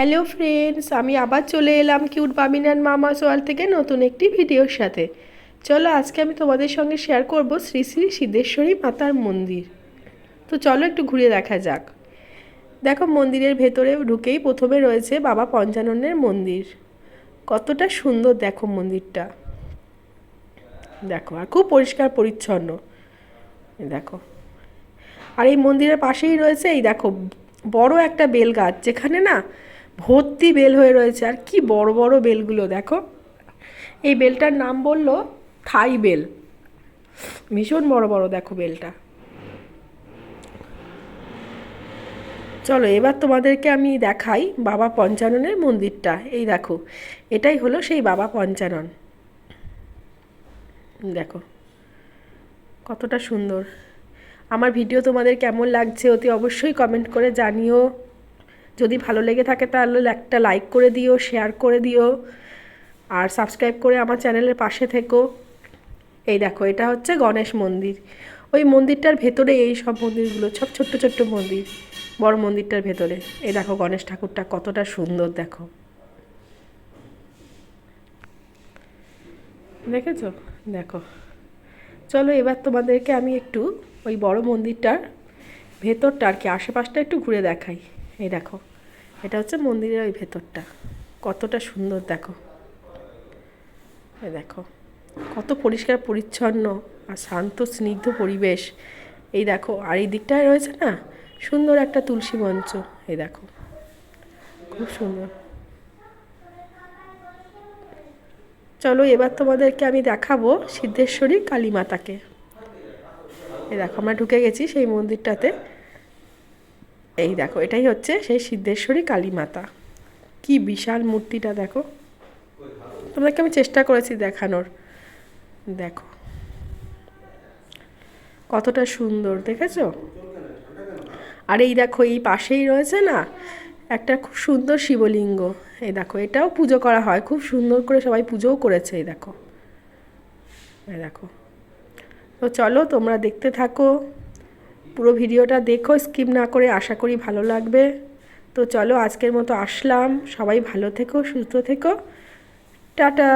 Hello friends আমি আবার চলে এলাম কিউট বামিনান মামা সোয়াল থেকে নতুন একটি ভিডিওর সাথে। চলো আজকে আমি তোমাদের সঙ্গে শেয়ার করব শ্রী শ্রী সিদ্ধেশ্বরী মাতার মন্দির। তো চলো একটু ঘুরে দেখা যাক। দেখো, মন্দিরের ভেতরে ঢুকেই প্রথমে রয়েছে বাবা পঞ্চাননের মন্দির। কতটা সুন্দর দেখো মন্দিরটা। দেখো, আর খুব পরিষ্কার পরিচ্ছন্ন। দেখো। আর এই মন্দিরের পাশেই রয়েছে এই দেখো, বড় একটা বেল গাছ যেখানে না ভর্তি বেল হয়ে রয়েছে। আর কি বড় বড় বেলগুলো, দেখো। এই বেলটার নাম বলল থাই বেল। ভীষণ বড় বড়, দেখো বেলটা। চলো, এবার তোমাদেরকে আমি দেখাই বাবা পঞ্চাননের মন্দিরটা। এই দেখো, এটাই হলো সেই বাবা পঞ্চানন। দেখো, কতটা সুন্দর। আমার ভিডিও তোমাদের কেমন লাগছে অতি অবশ্যই কমেন্ট করে জানিও। যদি ভালো লেগে থাকে তাহলে একটা লাইক করে দিও শেয়ার করে দিও, আর সাবস্ক্রাইব করে আমার চ্যানেলের পাশে থেকো। এই দেখো, এটা হচ্ছে গণেশ মন্দির। ওই মন্দিরটার ভেতরে এই সব মন্দিরগুলো, সব ছোট্ট ছোট্ট মন্দির, বড় মন্দিরটার ভেতরে। এই দেখো গণেশ ঠাকুরটা কতটা সুন্দর, দেখো। দেখেছ? দেখো। চলো এবার তোমাদেরকে আমি একটু ওই বড় মন্দিরটার ভেতরটা আর কি, আশেপাশটা একটু ঘুরে দেখাই। এই দেখো, এটা হচ্ছে মন্দিরের ওই ভেতরটা। কতটা সুন্দর, দেখো। এই দেখো, কত পরিষ্কার, পরিচ্ছন্ন আর শান্ত, স্নিগ্ধ পরিবেশ। এই দেখো, আর এই দিকটায় রয়েছে না, সুন্দর একটা তুলসী মঞ্চ। এই দেখো, খুব সুন্দর। চলো, এবার তোমাদেরকে আমি দেখাবো সিদ্ধেশ্বরী কালী মাতাকে এই দেখো, আমরা ঢুকে গেছি সেই মন্দিরটাতে। এই দেখো, এটাই হচ্ছে সেই সিদ্ধেশ্বরী কালী মাতা। কি বিশাল মূর্তিটা, দেখো। তোমাদেরকে আমি চেষ্টা করেছি দেখানোর। দেখো। কতটা সুন্দর, দেখেছ? আর এই দেখো, এই পাশেই রয়েছে না, একটা খুব সুন্দর শিবলিঙ্গ। এই দেখো, এটাও পুজো করা হয়। খুব সুন্দর করে সবাই পুজোও করেছে, এই দেখো। এই দেখো। তো চলো, তোমরা দেখতে থাকো। পুরো ভিডিওটা দেখো স্কিপ না করে আশা করি ভালো লাগবে। তো চলো আজকের মতো আসলাম। সবাই ভালো থেকো, সুস্থ থেকো। টাটা!